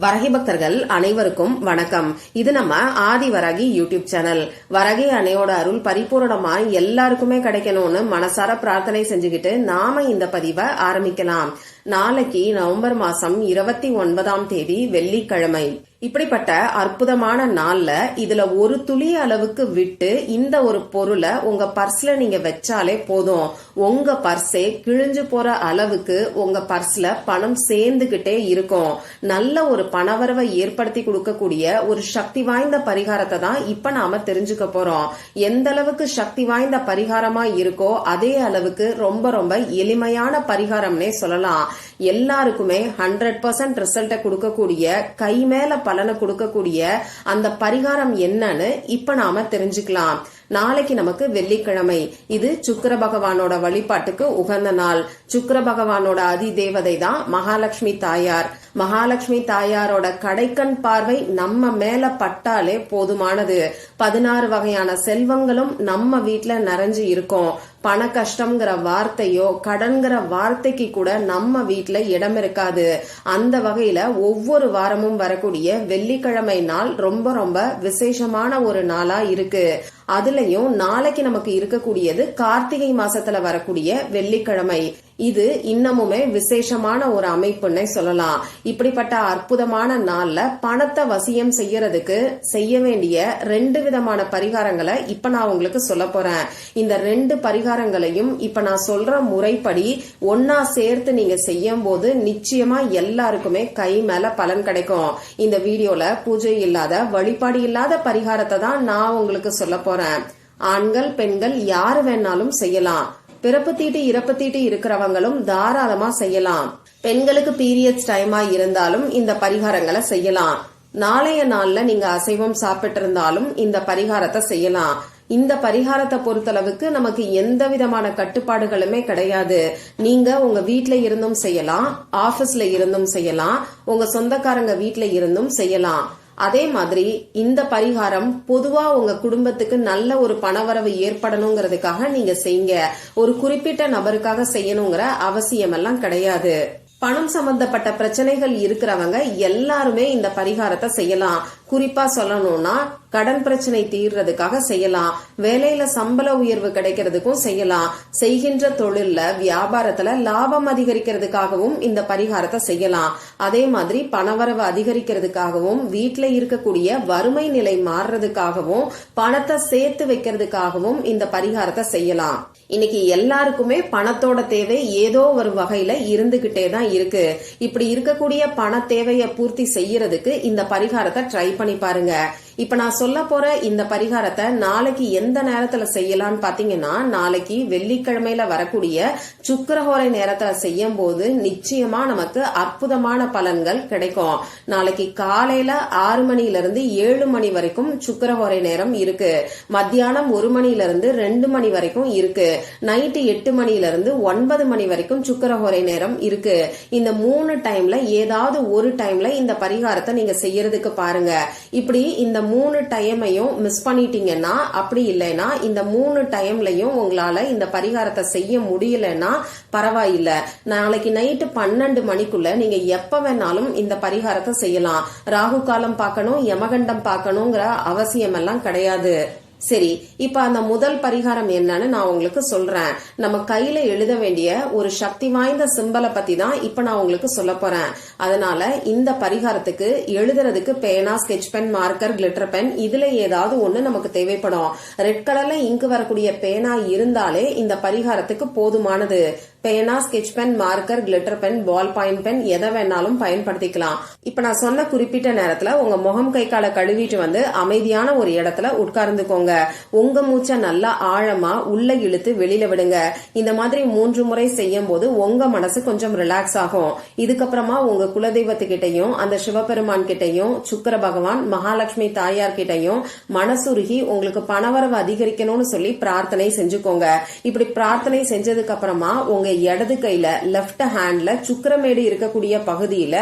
வரகி பக்தர்கள் அனைவருக்கும் வணக்கம். இது நம்ம ஆதி வரகி யூடியூப் சேனல். வரகி அணையோட அருள் பரிபூரணமா எல்லாருக்குமே கிடைக்கணும்னு மனசார பிரார்த்தனை செஞ்சுக்கிட்டு நாம இந்த பதிவை ஆரம்பிக்கலாம். நாளைக்கு நவம்பர் மாசம் இருபத்தி ஒன்பதாம் தேதி வெள்ளிக்கிழமை. இப்படிப்பட்ட அற்புதமான நாள்ல இதுல ஒரு துளி அளவுக்கு விட்டு இந்த ஒரு பொருளை உங்க பர்ஸ்ல நீங்க வச்சாலே போதும். உங்க பர்ஸே கிழிஞ்சு போற அளவுக்கு உங்க பர்ஸ்ல பணம் சேர்ந்துகிட்டே இருக்கும். நல்ல ஒரு பணவரவை ஏற்படுத்தி கொடுக்கக்கூடிய ஒரு சக்தி வாய்ந்த பரிகாரத்தை தான் இப்ப நாம தெரிஞ்சுக்க போறோம். எந்த அளவுக்கு சக்தி வாய்ந்த பரிகாரமா இருக்கோ அதே அளவுக்கு ரொம்ப ரொம்ப எளிமையான பரிகாரம்னே சொல்லலாம். எல்லாருக்குமே ஹண்ட்ரட் பர்சன்ட் ரிசல்ட்டை கொடுக்கக்கூடிய கை மேல பலனை கொடுக்கக்கூடிய அந்த பரிகாரம் என்னன்னு இப்ப நாம தெரிஞ்சுக்கலாம். நாளைக்கு நமக்கு வெள்ளிக்கிழமை. இது சுக்கர பகவானோட வழிபாட்டுக்கு உகந்த நாள். சுக்கர பகவானோட அதி தேவதை தான் மகாலட்சுமி தாயார். மகாலட்சுமி தாயாரோட கடைக்கண் பார்வை நம்ம மேல பட்டாலே போதுமானது. பதினாறு வகையான செல்வங்களும் நம்ம வீட்டுல நிறைஞ்சு இருக்கும். பண கஷ்டம்ங்கிற வார்த்தையோ கடன்கிற வார்த்தைக்கு கூட நம்ம வீட்டுல இடம் இருக்காது. அந்த வகையில ஒவ்வொரு வாரமும் வரக்கூடிய வெள்ளிக்கிழமை நாள் ரொம்ப ரொம்ப விசேஷமான ஒரு நாளா இருக்கு. அதுலயும் நாளைக்கு நமக்கு இருக்கக்கூடியது கார்த்திகை மாசத்துல வரக்கூடிய வெள்ளிக்கிழமை. இது இன்னமுமே விசேஷமான ஒரு அமைப்புன்னே சொல்லலாம். இப்படிப்பட்ட அற்புதமான நாள்ல பணத்தை வசியம் செய்யறதுக்கு செய்ய வேண்டிய ரெண்டு விதமான பரிகாரங்களை இப்ப நான் உங்களுக்கு சொல்ல போறேன். இந்த ரெண்டு பரிகாரங்களையும் இப்ப நான் சொல்ற முறைப்படி ஒன்னா சேர்த்து நீங்க செய்யும் போது நிச்சயமா எல்லாருக்குமே கை மேல பலன் கிடைக்கும். இந்த வீடியோல பூஜை இல்லாத வழிபாடு இல்லாத பரிகாரத்தை தான் நான் உங்களுக்கு சொல்ல போறேன். ஆண்கள் பெண்கள் யாரு வேணாலும் செய்யலாம். பிறப்பு தீட்டு இறப்பு தீட்டு இருக்கிறவங்களும் தாராளமா செய்யலாம். பெண்களுக்கு பீரியட்ஸ் டைமா இருந்தாலும் இந்த பரிகாரங்களை செய்யலாம். நாளைய நாள்ல நீங்க அசைவம் சாப்பிட்டு இருந்தாலும் இந்த பரிகாரத்தை செய்யலாம். இந்த பரிகாரத்தை பொறுத்தளவுக்கு நமக்கு எந்த விதமான கட்டுப்பாடுகளுமே கிடையாது. நீங்க உங்க வீட்ல இருந்தும் செய்யலாம் ஆபீஸ்ல இருந்தும் செய்யலாம் உங்க சொந்தக்காரங்க வீட்ல இருந்தும் செய்யலாம். அதே மாதிரி இந்த பரிகாரம் பொதுவா உங்க குடும்பத்துக்கு நல்ல ஒரு பணவரவு ஏற்படணுங்கிறதுக்காக நீங்க செய்யுங்க. ஒரு குறிப்பிட்ட நபருக்காக செய்யணுங்கிற அவசியம் எல்லாம் கிடையாது. பணம் சம்பந்தப்பட்ட பிரச்சனைகள் இருக்கிறவங்க எல்லாருமே இந்த பரிகாரத்தை செய்யலாம். குறிப்பா சொல்லணும்னா கடன் பிரச்சனை தீர்றதுக்காக செய்யலாம். வேலையில சம்பள உயர்வு கிடைக்கிறதுக்கும் செய்யலாம். செய்கின்ற தொழில்ல வியாபாரத்துல லாபம் அதிகரிக்கிறதுக்காகவும் இந்த பரிகாரத்தை செய்யலாம். அதே மாதிரி பணவரவு அதிகரிக்கிறதுக்காகவும் வீட்டுல இருக்கக்கூடிய வறுமை நிலை மாறுறதுக்காகவும் பணத்தை சேர்த்து வைக்கிறதுக்காகவும் இந்த பரிகாரத்தை செய்யலாம். இன்னைக்கு எல்லாருக்குமே பணத்தோட தேவை ஏதோ ஒரு வகையில இருந்துகிட்டே தான் இருக்கு. இப்படி இருக்கக்கூடிய பண தேவையை பூர்த்தி செய்யறதுக்கு இந்த பரிகாரத்தை ட்ரை பண்ணி பாருங்க. இப்ப நான் சொல்ல போற இந்த பரிகாரத்தை நாளைக்கு எந்த நேரத்துல செய்யலாம்னு பாத்தீங்கன்னா நாளைக்கு வெள்ளிக்கிழமையில வரக்கூடிய சுக்கரஹோரை நேரத்துல செய்யும் போது நிச்சயமா நமக்கு அற்புதமான பலன்கள் கிடைக்கும். நாளைக்கு காலையில ஆறு மணில இருந்து ஏழு மணி வரைக்கும் சுக்கரஹோரை நேரம் இருக்கு. மத்தியானம் ஒரு மணில இருந்து ரெண்டு மணி வரைக்கும் இருக்கு. நைட்டு எட்டு மணில இருந்து ஒன்பது மணி வரைக்கும் சுக்கரஹோரை நேரம் இருக்கு. இந்த மூணு டைம்ல ஏதாவது ஒரு டைம்ல இந்த பரிகாரத்தை நீங்க செய்யறதுக்கு பாருங்க. இப்படி இந்த மூணு டைமையும் மிஸ் பண்ணிட்டீங்கன்னா அப்படி இல்லைன்னா இந்த மூணு டைம்லயும் உங்களால இந்த பரிகாரத்தை செய்ய முடியலன்னா பரவாயில்ல. நாளைக்கு நைட்டு பன்னெண்டு மணிக்குள்ள நீங்க எப்ப வேணாலும் இந்த பரிகாரத்தை செய்யலாம். ராகு காலம் பார்க்கணும் யமகண்டம் பார்க்கணுங்கிற அவசியம் எல்லாம் கிடையாது. சரி இப்ப அந்த முதல் பரிகாரம் என்னன்னு நான் உங்களுக்கு சொல்றேன். நம்ம கையில எழுத வேண்டிய ஒரு சக்தி வாய்ந்த சிம்பலை பத்தி தான் இப்ப நான் உங்களுக்கு சொல்ல போறேன். அதனால இந்த பரிகாரத்துக்கு எழுதுறதுக்கு பேனா sketch pen marker glitter pen இதுல ஏதாவது ஒண்ணு நமக்கு தேவைப்படும். ரெட் கலர்ல இங்கு வரக்கூடிய பேனா இருந்தாலே இந்த பரிகாரத்துக்கு போதுமானது. பேனா sketch pen marker glitter pen ball point pen எதை வேணாலும் பயன்படுத்திக்கலாம். இப்ப நான் சொன்ன குறிப்பிட்ட நேரத்துல உங்க முகம் கை காலை கழுவிட்டு வந்து அமைதியான ஒரு இடத்துல உட்கார்ந்துக்கோங்க. உங்க மூச்சை நல்லா ஆழமா உள்ள இழுத்து வெளியில விடுங்க. இந்த மாதிரி மூன்று முறை செய்யும் போது உங்க மனசு கொஞ்சம் ரிலாக்ஸ் ஆகும். இதுக்கப்புறமா உங்க குலதெய்வத்துக்கிட்டையும் அந்த சிவபெருமான் கிட்டையும் சுக்கர பகவான் மகாலட்சுமி தாயார் கிட்டையும் மனசுருகி உங்களுக்கு பணவரவு அதிகரிக்கணும்னு சொல்லி பிரார்த்தனை செஞ்சுக்கோங்க. இப்படி பிரார்த்தனை செஞ்சதுக்கு அப்புறமா உங்க இடது கையில லெஃப்ட் ஹேண்ட்ல சுக்கரமேடு இருக்கக்கூடிய பகுதியில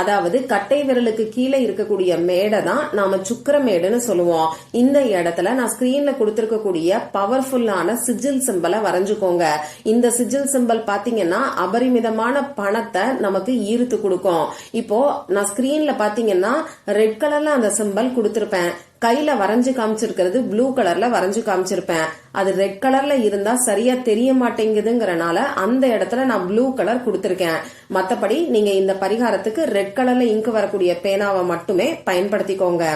அதாவது கட்டை விரலுக்கு கீழே இருக்கக்கூடிய மேடை தான் நாம சுக்கரமேடுன்னு சொல்லுவோம். இந்த இடத்துல நான் ஸ்கிரீன்ல கொடுத்திருக்கக்கூடிய பவர்ஃபுல்லான சிஜில் சிம்பலை வரைஞ்சுக்கோங்க. இந்த சிஜில் சிம்பல் பாத்தீங்கன்னா அபரிமிதமான பணத்தை நமக்கு ஈர்த்து கொடுக்கும். இப்போ நான் ஸ்கிரீன்ல பாத்தீங்கன்னா ரெட் கலர்ல அந்த சிம்பல் கொடுத்திருப்பேன். கையில வரைஞ்சு காமிச்சிருக்கிறது ப்ளூ கலர்ல வரைஞ்சு காமிச்சிருப்பேன். அது ரெட் கலர்ல இருந்தா சரியா தெரிய மாட்டேங்குதுங்கிறனால அந்த இடத்துல நான் ப்ளூ கலர் கொடுத்திருக்கேன். மத்தபடி நீங்க இந்த பரிகாரத்துக்கு ரெட் கலர்ல இங்கு வரக்கூடிய பேனாவை மட்டுமே பயன்படுத்திக்கோங்க.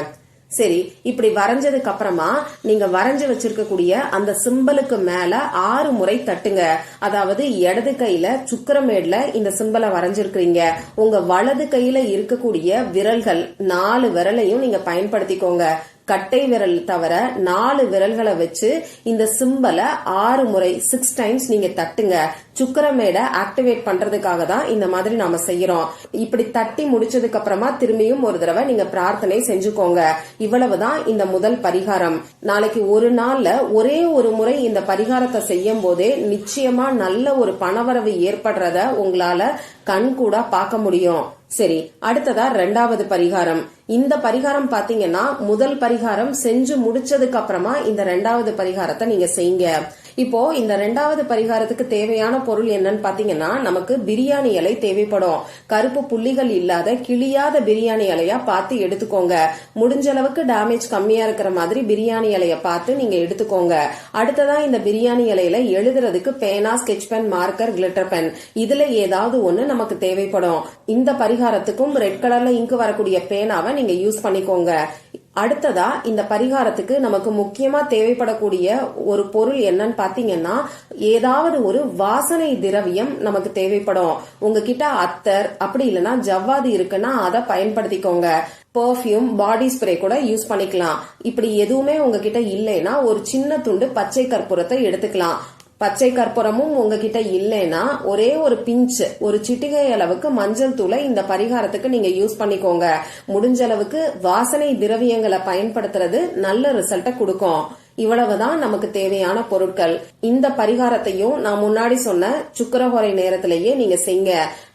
சரி இப்படி வரைஞ்சதுக்கு அப்புறமா நீங்க வரைஞ்சு வச்சிருக்கக்கூடிய அந்த சிம்பலுக்கு மேல ஆறு முறை தட்டுங்க. அதாவது இடது கையில சுக்கரமேடுல இந்த சிம்பலை வரைஞ்சிருக்கிறீங்க. உங்க வலது கையில இருக்கக்கூடிய விரல்கள் நாலு விரலையும் நீங்க பயன்படுத்திக்கோங்க. கட்டை விரல் தவிர நாலு விரல்களை வச்சு இந்த சிம்பலை ஆறு முறை சிக்ஸ் டைம்ஸ் நீங்க தட்டுங்க. சுக்கரமேடை ஆக்டிவேட் பண்றதுக்காக தான் இந்த மாதிரி நாம செய்யறோம். இப்படி தட்டி முடிச்சதுக்கு அப்புறமா திரும்பியும் ஒரு தடவை நீங்க பிரார்த்தனை செஞ்சுக்கோங்க. இவ்வளவுதான் இந்த முதல் பரிகாரம். நாளைக்கு ஒரு நாள்ல ஒரே ஒரு முறை இந்த பரிகாரத்தை செய்யும் போதே நிச்சயமா நல்ல ஒரு பணவரவு ஏற்படுறத உங்களால கண் கூட பார்க்க முடியும். சரி அடுத்ததா ரெண்டாவது பரிகாரம். இந்த பரிகாரம் பாத்தீங்கன்னா முதல் பரிகாரம் செஞ்சு முடிச்சதுக்கு அப்புறமா இந்த ரெண்டாவது பரிகாரத்தை நீங்க செய்யுங்க. இப்போ இந்த ரெண்டாவது பரிகாரத்துக்கு தேவையான பொருள் என்னன்னு பாத்தீங்கன்னா நமக்கு பிரியாணி இலை தேவைப்படும். கருப்பு புள்ளிகள் இல்லாத கிளியாத பிரியாணி இலையா பார்த்து எடுத்துக்கோங்க. முடிஞ்ச அளவுக்கு டேமேஜ் கம்மியா இருக்கிற மாதிரி பிரியாணி இலைய பார்த்து நீங்க எடுத்துக்கோங்க. அடுத்ததா இந்த பிரியாணி இலையில எழுதுறதுக்கு பேனா sketch pen marker glitter pen இதுல ஏதாவது ஒண்ணு நமக்கு தேவைப்படும். இந்த பரிகாரத்துக்கும் ரெட் கலர்ல இங்கு வரக்கூடிய பேனாவை நீங்க யூஸ் பண்ணிக்கோங்க. அடுத்ததா இந்த பரிகாரத்துக்கு நமக்கு முக்கியமா தேவைப்படக்கூடிய ஒரு பொருள் என்னன்னு பாத்தீங்கன்னா ஏதாவது ஒரு வாசனை திரவியம் நமக்கு தேவைப்படும். உங்ககிட்ட அத்தர் அப்படி இல்லைன்னா ஜவ்வாது இருக்குன்னா அதை பயன்படுத்திக்கோங்க. பெர்ஃப்யூம் பாடி ஸ்ப்ரே கூட யூஸ் பண்ணிக்கலாம். இப்படி எதுவுமே உங்ககிட்ட இல்லைன்னா ஒரு சின்ன துண்டு பச்சை கற்பூரத்தை எடுத்துக்கலாம். பச்சை கற்பூரமும் உங்ககிட்ட இல்லைன்னா ஒரே ஒரு பிஞ்ச் ஒரு சிட்டிகை அளவுக்கு மஞ்சள் தூளை இந்த பரிகாரத்துக்கு நீங்க யூஸ் பண்ணிக்கோங்க. முடிஞ்ச அளவுக்கு வாசனை திரவியங்களை பயன்படுத்துறது நல்ல ரிசல்ட்டை கொடுக்கும். இவ்வளவுதான் நமக்கு தேவையான பொருட்கள். இந்த பரிகாரத்தையும் நான் முன்னாடி சொன்ன சுக்கரஹோரை நேரத்திலேயே நீங்க செய்ங்க.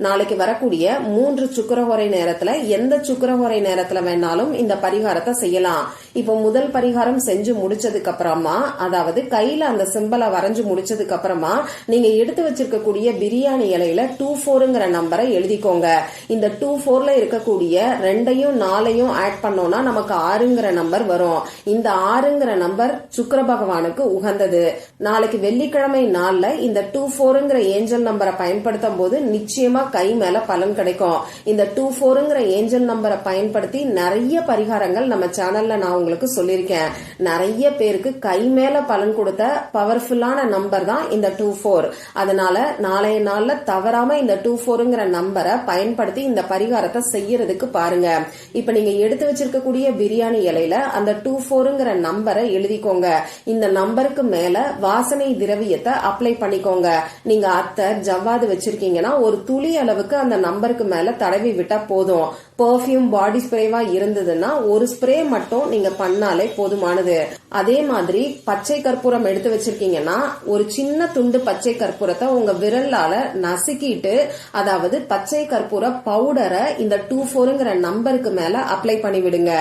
நாளைக்கு வரக்கூடிய மூன்று சுக்கரஹோரை நேரத்துல எந்த சுக்கரஹோரை நேரத்துல வேணாலும் இந்த பரிகாரத்தை செய்யலாம். இப்போ முதல் பரிகாரம் செஞ்சு முடிச்சதுக்கு அப்புறமா அதாவது கையில அந்த சிம்பலை வரைஞ்சு முடிச்சதுக்கு அப்புறமா நீங்க எடுத்து வச்சிருக்கக்கூடிய பிரியாணி இலையில டூ ஃபோருங்கிற நம்பரை எழுதிக்கோங்க. இந்த டூ ஃபோர்ல இருக்கக்கூடிய ரெண்டையும் நாலையும் ஆட் பண்ணோம்னா நமக்கு ஆறுங்கிற நம்பர் வரும். இந்த ஆறுங்கிற நம்பர் சுக்கர பகவானுக்கு உகந்தது. நாளைக்கு வெள்ளிக்கிழமை நாள்ல இந்த டூ ஃபோருங்கிற ஏஞ்சல் நம்பரை பயன்படுத்தும் போது நிச்சயமா கை மேல பலன் கிடைக்கும். இந்த டூ ஃபோருங்கிற ஏஞ்சல் நம்பரை பயன்படுத்தி நிறைய பரிகாரங்கள் நம்ம சேனல்ல நான் உங்களுக்கு சொல்லியிருக்கேன். நிறைய பேருக்கு கை மேல பலன் கொடுத்த பவர்ஃபுல்லான நம்பர் தான் இந்த டூ ஃபோர். அதனால நாளைய நாள்ல தவறாம இந்த டூ ஃபோருங்கிற நம்பரை பயன்படுத்தி இந்த பரிகாரத்தை செய்யறதுக்கு பாருங்க. இப்ப நீங்க எடுத்து வச்சிருக்கக்கூடிய பிரியாணி இலையில அந்த டூ ஃபோருங்கிற நம்பரை எழுதிக்கோங்க. இந்த நம்பருக்கு மேல வாசனை திரவியத்தை அப்ளை பண்ணிக்கோங்க. நீங்க அத்தை ஜவ்வாது வச்சிருக்கீங்கன்னா ஒரு துளி அளவுக்கு அந்த நம்பருக்கு மேல தடவி விட்டா போதும். பெர்ஃப்யூம் பாடி ஸ்ப்ரேவா இருந்ததுன்னா ஒரு ஸ்ப்ரே மட்டும் நீங்க பண்ணாலே போதுமானது. அதே மாதிரி பச்சை கற்பூரம் எடுத்து வச்சிருக்கீங்கன்னா ஒரு சின்ன துண்டு பச்சை கற்பூரத்தை உங்க விரலால நசுக்கிட்டு அதாவது பச்சை கற்பூர பவுடரை இந்த டூ ஃபோருங்கிற நம்பருக்கு மேல அப்ளை பண்ணி விடுங்க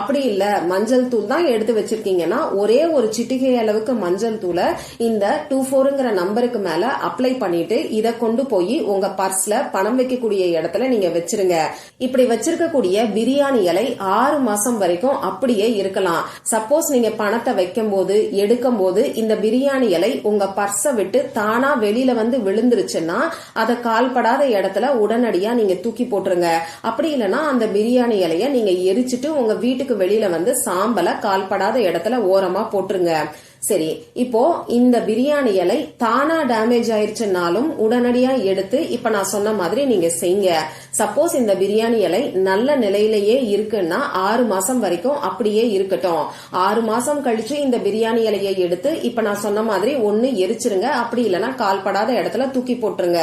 அப்படி இல்ல மஞ்சள் தூள் தான் எடுத்து வச்சிருக்கீங்கன்னா ஒரே ஒரு சிட்டிகை அளவுக்கு மஞ்சள் தூளை இந்த டூ ஃபோருங்கிற நம்பருக்கு மேல அப்ளை பண்ணிட்டு இதை கொண்டு போய் உங்க பர்ஸ்ல பணம் வைக்கக்கூடிய இடத்துல நீங்க வச்சிருங்க. இப்படி வச்சிருக்கக்கூடிய பிரியாணி இலை ஆறு மாசம் வரைக்கும் அப்படியே இருக்கலாம். சப்போஸ் நீங்க பணத்தை வைக்கும் போது எடுக்கும் போது இந்த பிரியாணி இலை உங்க பர்ஸை விட்டு தானா வெளியில வந்து விழுந்துருச்சுன்னா அதை கால்படாத இடத்துல உடனடியா நீங்க தூக்கி போட்டுருங்க. அப்படி இல்லைன்னா அந்த பிரியாணி இலைய நீங்க எரிச்சிட்டு உங்க வீட்டுக்கு வெளியில வந்து சாம்பலை கால்படாத இடத்துல ஓரமா போட்டுருங்க. சரி இப்போ இந்த பிரியாணி இலை தானா டேமேஜ் ஆயிருச்சுனாலும் உடனடியா எடுத்து இப்ப நான் சொன்ன மாதிரி நீங்க செய்யுங்க சப்போஸ் இந்த பிரியாணி இலை நல்ல நிலையிலேயே இருக்குன்னா ஆறு மாசம் வரைக்கும் அப்படியே இருக்கட்டும். ஆறு மாசம் கழிச்சு இந்த பிரியாணி இலையை எடுத்து இப்ப நான் சொன்ன மாதிரி ஒண்ணு எரிச்சிருங்க. அப்படி இல்லைன்னா கால்படாத இடத்துல தூக்கி போட்டுருங்க.